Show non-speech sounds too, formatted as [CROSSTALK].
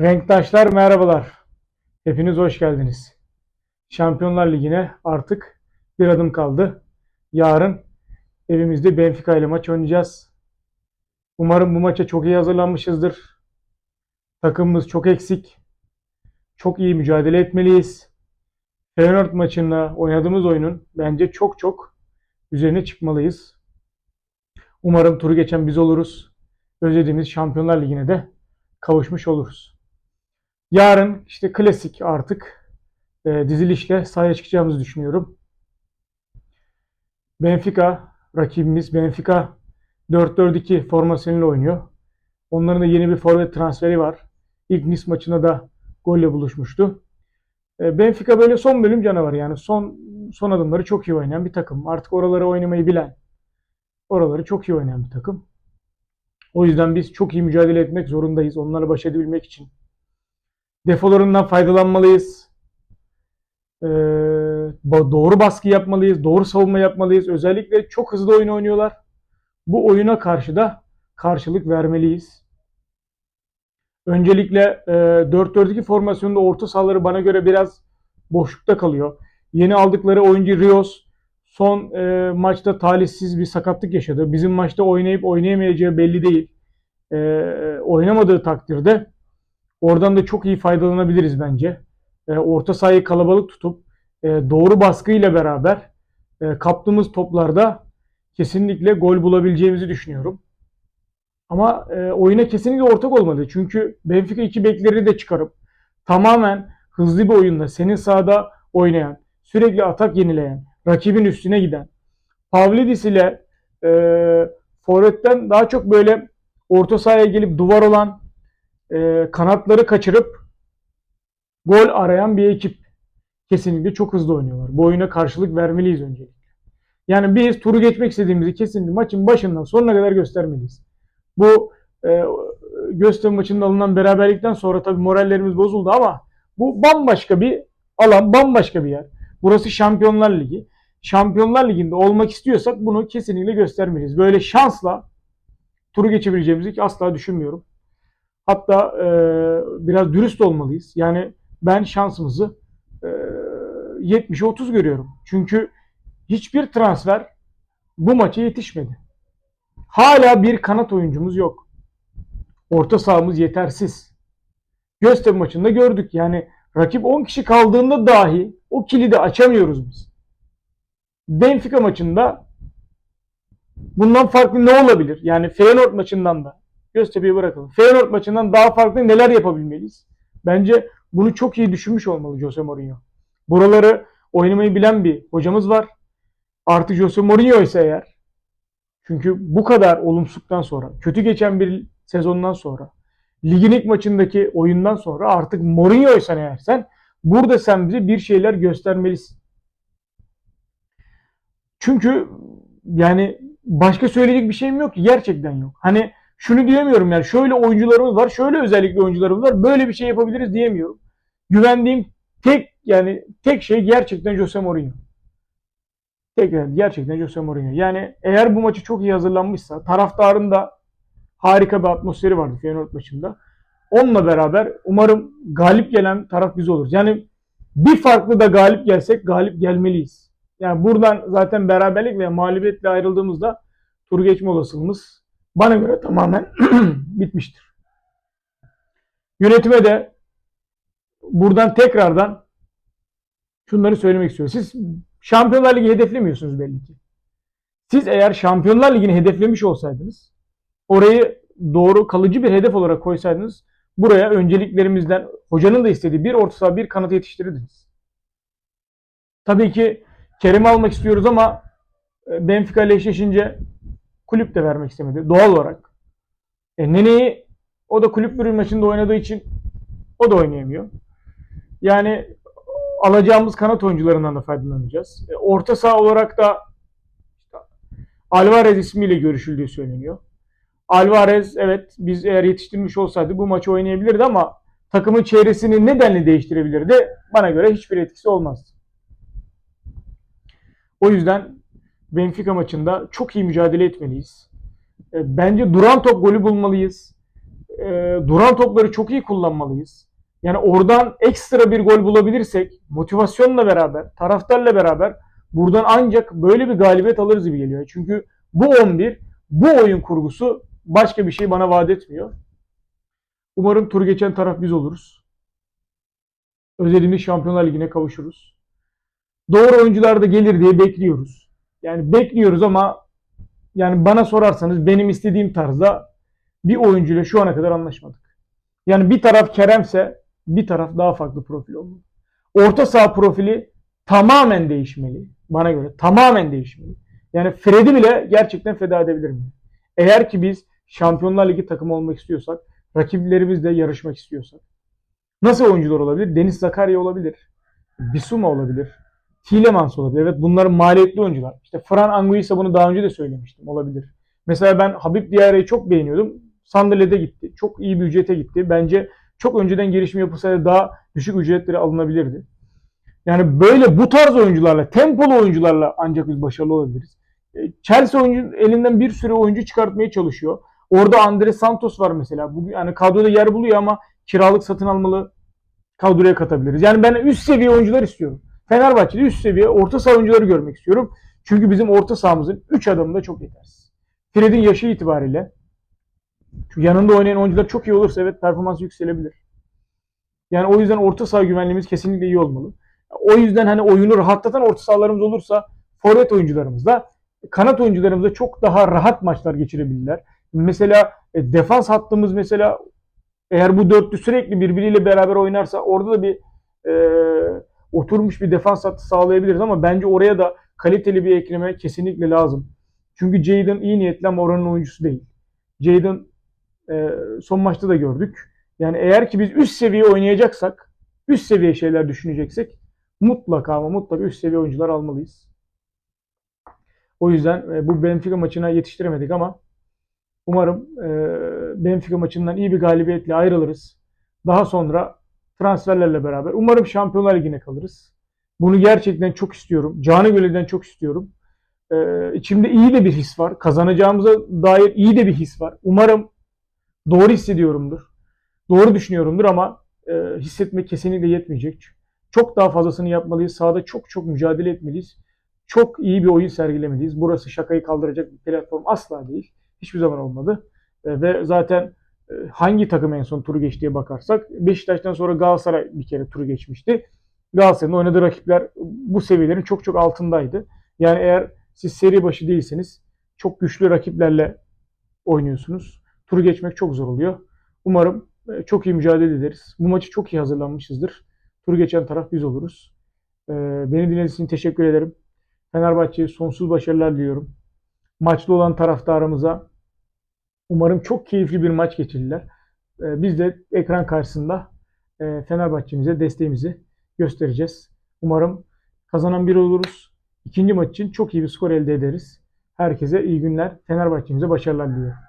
Renktaşlar merhabalar. Hepiniz hoş geldiniz. Şampiyonlar Ligi'ne artık bir adım kaldı. Yarın evimizde Benfica ile maç oynayacağız. Umarım bu maça çok iyi hazırlanmışızdır. Takımımız çok eksik. Çok iyi mücadele etmeliyiz. Feyenoord maçında oynadığımız oyunun bence çok çok üzerine çıkmalıyız. Umarım turu geçen biz oluruz. Özlediğimiz Şampiyonlar Ligi'ne de kavuşmuş oluruz. Yarın işte klasik artık e, dizilişle sahaya çıkacağımızı düşünüyorum. Benfica rakibimiz Benfica 4-4-2 formasyonuyla oynuyor. Onların da yeni bir forvet transferi var. İlk Nice maçında da golle buluşmuştu. E, Benfica böyle son bölüm canavarı yani son son adımları çok iyi oynayan bir takım. Artık oraları oynamayı bilen, oraları çok iyi oynayan bir takım. O yüzden biz çok iyi mücadele etmek zorundayız onlarla baş edebilmek için. Defolarından faydalanmalıyız. Ee, doğru baskı yapmalıyız, doğru savunma yapmalıyız. Özellikle çok hızlı oyun oynuyorlar. Bu oyuna karşı da karşılık vermeliyiz. Öncelikle e, 4-4-2 formasyonunda orta sahaları bana göre biraz boşlukta kalıyor. Yeni aldıkları oyuncu Rios son e, maçta talihsiz bir sakatlık yaşadı. Bizim maçta oynayıp oynayamayacağı belli değil. E, oynamadığı takdirde oradan da çok iyi faydalanabiliriz bence. E, orta sahayı kalabalık tutup e, doğru baskıyla beraber e, kaptığımız toplarda kesinlikle gol bulabileceğimizi düşünüyorum. Ama e, oyuna kesinlikle ortak olmadı. Çünkü Benfica iki bekleri de çıkarıp tamamen hızlı bir oyunda senin sahada oynayan, sürekli atak yenileyen, rakibin üstüne giden, Pavlidis ile e, forvetten daha çok böyle orta sahaya gelip duvar olan e, kanatları kaçırıp gol arayan bir ekip. Kesinlikle çok hızlı oynuyorlar. Bu oyuna karşılık vermeliyiz öncelikle. Yani biz turu geçmek istediğimizi kesinlikle maçın başından sonuna kadar göstermeliyiz. Bu e, Göztepe maçında alınan beraberlikten sonra tabii morallerimiz bozuldu ama bu bambaşka bir alan, bambaşka bir yer. Burası Şampiyonlar Ligi. Şampiyonlar Ligi'nde olmak istiyorsak bunu kesinlikle göstermeliyiz. Böyle şansla turu geçebileceğimizi asla düşünmüyorum. Hatta e, biraz dürüst olmalıyız. Yani ben şansımızı e, 70'e 30 görüyorum. Çünkü hiçbir transfer bu maça yetişmedi. Hala bir kanat oyuncumuz yok. Orta sahamız yetersiz. Göztepe maçında gördük. Yani rakip 10 kişi kaldığında dahi o kilidi açamıyoruz biz. Benfica maçında bundan farklı ne olabilir? Yani Feyenoord maçından da Göztepe'yi bırakalım. Feyenoord maçından daha farklı neler yapabilmeliyiz? Bence bunu çok iyi düşünmüş olmalı Jose Mourinho. Buraları oynamayı bilen bir hocamız var. Artı Jose Mourinho ise eğer çünkü bu kadar olumsuzluktan sonra, kötü geçen bir sezondan sonra, ligin ilk maçındaki oyundan sonra artık Mourinho'ysan eğer sen burada sen bize bir şeyler göstermelisin. Çünkü yani başka söyleyecek bir şeyim yok ki gerçekten yok. Hani şunu diyemiyorum yani şöyle oyuncularımız var, şöyle özellikle oyuncularımız var, böyle bir şey yapabiliriz diyemiyorum. Güvendiğim tek yani tek şey gerçekten Jose Mourinho. Tek gerçekten Jose Mourinho. Yani eğer bu maçı çok iyi hazırlanmışsa, taraftarın da harika bir atmosferi vardı Feyenoord maçında. Onunla beraber umarım galip gelen taraf biz oluruz. Yani bir farklı da galip gelsek galip gelmeliyiz. Yani buradan zaten beraberlik ve mağlubiyetle ayrıldığımızda tur geçme olasılığımız bana göre tamamen [CLEARS THROAT] bitmiştir. Yönetime de buradan tekrardan şunları söylemek istiyorum. Siz Şampiyonlar Ligi hedeflemiyorsunuz belli ki. Siz eğer Şampiyonlar Ligi'ni hedeflemiş olsaydınız, orayı doğru kalıcı bir hedef olarak koysaydınız, buraya önceliklerimizden hocanın da istediği bir orta saha bir kanat yetiştirirdiniz. Tabii ki Kerim'i almak istiyoruz ama Benfica ile eşleşince kulüp de vermek istemedi doğal olarak. E, Nene'yi o da kulüp bir maçında oynadığı için o da oynayamıyor. Yani alacağımız kanat oyuncularından da faydalanacağız. E, orta saha olarak da Alvarez ismiyle görüşüldüğü söyleniyor. Alvarez evet biz eğer yetiştirmiş olsaydı bu maçı oynayabilirdi ama takımın çevresini nedenle değiştirebilirdi? Bana göre hiçbir etkisi olmazdı. O yüzden Benfica maçında çok iyi mücadele etmeliyiz. E, Bence duran top golü bulmalıyız. E, duran topları çok iyi kullanmalıyız. Yani oradan ekstra bir gol bulabilirsek motivasyonla beraber, taraftarla beraber buradan ancak böyle bir galibiyet alırız gibi geliyor. Çünkü bu 11, bu oyun kurgusu başka bir şey bana vaat etmiyor. Umarım tur geçen taraf biz oluruz. Özlediğimiz Şampiyonlar Ligi'ne kavuşuruz. Doğru oyuncular da gelir diye bekliyoruz. Yani bekliyoruz ama yani bana sorarsanız benim istediğim tarzda bir oyuncuyla şu ana kadar anlaşmadık. Yani bir taraf Kerem'se bir taraf daha farklı profil olmalı. Orta saha profili tamamen değişmeli. Bana göre tamamen değişmeli. Yani Fred'i bile gerçekten feda edebilirim. Eğer ki biz Şampiyonlar Ligi takımı olmak istiyorsak, rakiplerimizle yarışmak istiyorsak. Nasıl oyuncular olabilir? Deniz Zakaria olabilir. Bisuma olabilir. Tielemans olabilir. Evet bunlar maliyetli oyuncular. İşte Fran Anguissa bunu daha önce de söylemiştim. Olabilir. Mesela ben Habib Diarra'yı çok beğeniyordum. Sandalye'de gitti. Çok iyi bir ücrete gitti. Bence çok önceden gelişme yapılsaydı daha düşük ücretleri alınabilirdi. Yani böyle bu tarz oyuncularla, tempolu oyuncularla ancak biz başarılı olabiliriz. E, Chelsea oyuncu elinden bir sürü oyuncu çıkartmaya çalışıyor. Orada Andres Santos var mesela. Bu yani kadroda yer buluyor ama kiralık satın almalı kadroya katabiliriz. Yani ben üst seviye oyuncular istiyorum. Fenerbahçe'de üst seviye orta saha oyuncuları görmek istiyorum. Çünkü bizim orta sahamızın 3 adamı da çok yetersiz. Fred'in yaşı itibariyle çünkü yanında oynayan oyuncular çok iyi olursa evet performans yükselebilir. Yani o yüzden orta saha güvenliğimiz kesinlikle iyi olmalı. O yüzden hani oyunu rahatlatan orta sahalarımız olursa forvet oyuncularımızla kanat oyuncularımızla çok daha rahat maçlar geçirebilirler. Mesela e, defans hattımız mesela eğer bu dörtlü sürekli birbiriyle beraber oynarsa orada da bir e, oturmuş bir defans hattı sağlayabiliriz ama bence oraya da kaliteli bir ekleme kesinlikle lazım. Çünkü Jadon iyi niyetli ama oranın oyuncusu değil. Jadon e, son maçta da gördük. Yani eğer ki biz üst seviye oynayacaksak, üst seviye şeyler düşüneceksek mutlaka ama mutlaka üst seviye oyuncular almalıyız. O yüzden e, bu Benfica maçına yetiştiremedik ama umarım e, Benfica maçından iyi bir galibiyetle ayrılırız. Daha sonra transferlerle beraber umarım Şampiyonlar Ligi'ne kalırız. Bunu gerçekten çok istiyorum. Canı gönülden çok istiyorum. E, içimde iyi de bir his var. Kazanacağımıza dair iyi de bir his var. Umarım doğru hissediyorumdur. Doğru düşünüyorumdur ama e, hissetmek kesinlikle yetmeyecek. Çok daha fazlasını yapmalıyız. Sahada çok çok mücadele etmeliyiz. Çok iyi bir oyun sergilemeliyiz. Burası şakayı kaldıracak bir platform asla değil. Hiçbir zaman olmadı. E, ve zaten hangi takım en son turu geçtiğe bakarsak Beşiktaş'tan sonra Galatasaray bir kere turu geçmişti. Galatasaray'ın oynadığı rakipler bu seviyelerin çok çok altındaydı. Yani eğer siz seri başı değilseniz çok güçlü rakiplerle oynuyorsunuz. Turu geçmek çok zor oluyor. Umarım e, çok iyi mücadele ederiz. Bu maçı çok iyi hazırlanmışızdır. Turu geçen taraf biz oluruz. E, beni dinlediğiniz için teşekkür ederim. Fenerbahçe'ye sonsuz başarılar diliyorum. Maçlı olan taraftarımıza umarım çok keyifli bir maç geçirirler. E, biz de ekran karşısında Fenerbahçe'mize desteğimizi göstereceğiz. Umarım kazanan bir oluruz. İkinci maç için çok iyi bir skor elde ederiz. Herkese iyi günler. Fenerbahçe'mize başarılar diliyorum.